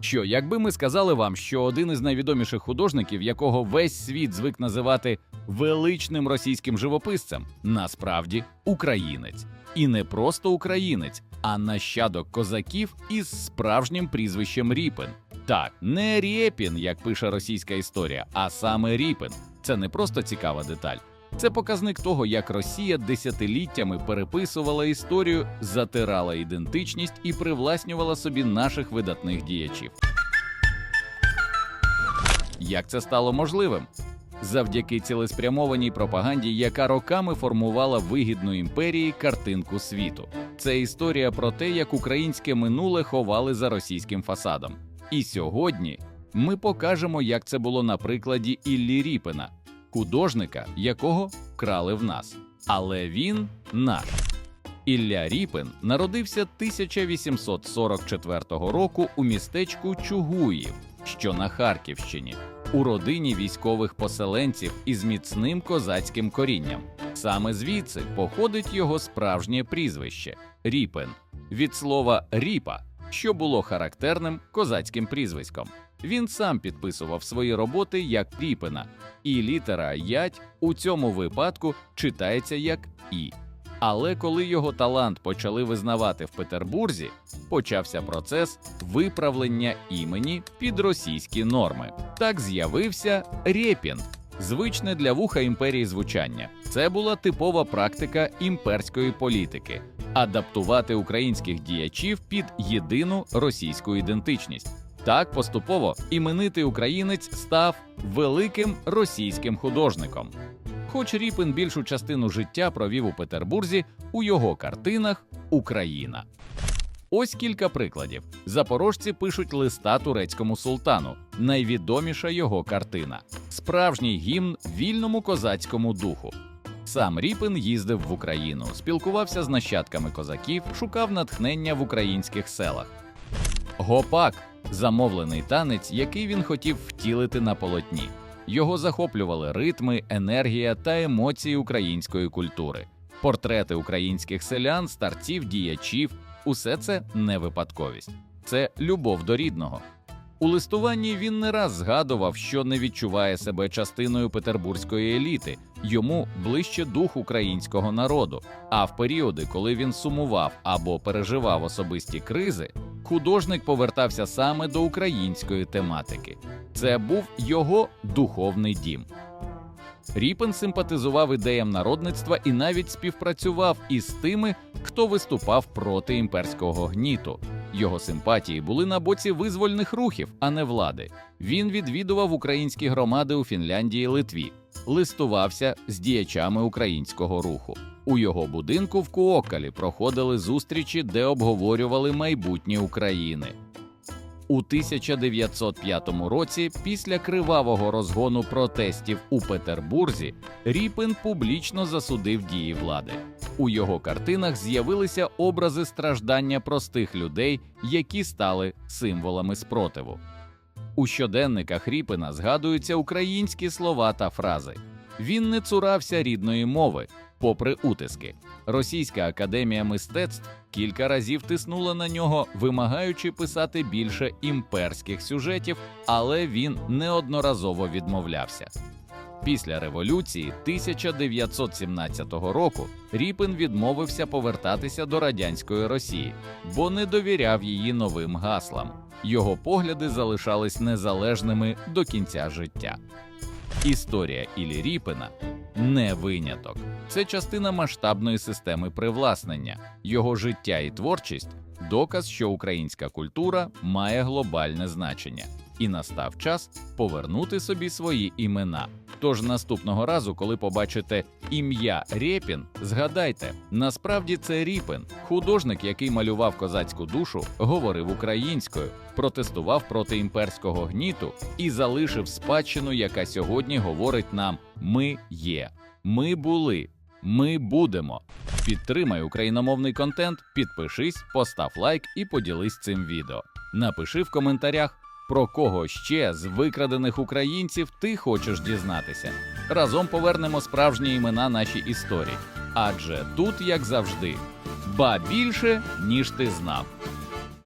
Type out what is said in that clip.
Що, якби ми сказали вам, що один із найвідоміших художників, якого весь світ звик називати величним російським живописцем, насправді українець, і не просто українець, а нащадок козаків із справжнім прізвищем Ріпин. Так, не Рєпін, як пише російська історія, а саме Ріпин. Це не просто цікава деталь. Це показник того, як Росія десятиліттями переписувала історію, затирала ідентичність і привласнювала собі наших видатних діячів. Як це стало можливим? Завдяки цілеспрямованій пропаганді, яка роками формувала вигідну імперії картинку світу. Це історія про те, як українське минуле ховали за російським фасадом. І сьогодні ми покажемо, як це було на прикладі Іллі Ріпина, художника, якого вкрали в нас. Але він наш. Ілля Ріпин народився 1844 року у містечку Чугуїв, що на Харківщині, у родині військових поселенців із міцним козацьким корінням. Саме звідси походить його справжнє прізвище Ріпин від слова ріпа, що було характерним козацьким прізвиськом. Він сам підписував свої роботи як Ріпина, і літера ять у цьому випадку читається як І. Але коли його талант почали визнавати в Петербурзі, почався процес виправлення імені під російські норми. Так з'явився Рєпін, звичне для вуха імперії звучання. Це була типова практика імперської політики адаптувати українських діячів під єдину російську ідентичність. Так поступово іменитий українець став великим російським художником. Хоч Ріпин більшу частину життя провів у Петербурзі, у його картинах Україна. Ось кілька прикладів. Запорожці пишуть листа турецькому султану, найвідоміша його картина, справжній гімн вільному козацькому духу. Сам Ріпин їздив в Україну, спілкувався з нащадками козаків, шукав натхнення в українських селах. Гопак замовлений танець, який він хотів втілити на полотні. Його захоплювали ритми, енергія та емоції української культури, портрети українських селян, старців, діячів усе це не випадковість, це любов до рідного. У листуванні він не раз згадував, що не відчуває себе частиною петербурзької еліти, йому ближче дух українського народу. А в періоди, коли він сумував або переживав особисті кризи, художник повертався саме до української тематики. Це був його духовний дім. Ріпен симпатизував ідеям народництва і навіть співпрацював із тими, хто виступав проти імперського гніту. Його симпатії були на боці визвольних рухів, а не влади. Він відвідував українські громади у Фінляндії Литві, листувався з діячами українського руху. У його будинку в Куокалі проходили зустрічі, де обговорювали майбутнє України. У 1905 році, після кривавого розгону протестів у Петербурзі, Ріпин публічно засудив дії влади. У його картинах з'явилися образи страждання простих людей, які стали символами спротиву. У щоденниках Ріпина згадуються українські слова та фрази. Він не цурався рідної мови, попри утиски. Російська академія мистецтв кілька разів тиснула на нього, вимагаючи писати більше імперських сюжетів, але він неодноразово відмовлявся. Після революції 1917 року Ріпин відмовився повертатися до радянської Росії, бо не довіряв її новим гаслам. Його погляди залишались незалежними до кінця життя. Історія Іллі Ріпина не виняток. Це частина масштабної системи привласнення. Його життя і творчість доказ, що українська культура має глобальне значення, і настав час повернути собі свої імена. Тож наступного разу, коли побачите ім'я Рєпін, згадайте, насправді це Ріпин, художник, який малював козацьку душу, говорив українською, протестував проти імперського гніту і залишив спадщину, яка сьогодні говорить нам: ми є, ми були, ми будемо. Підтримай україномовний контент, підпишись, постав лайк і поділись цим відео. Напиши в коментарях, про кого ще з викрадених українців ти хочеш дізнатися. Разом повернемо справжні імена нашій історії. Адже тут, як завжди, ба більше, ніж ти знав.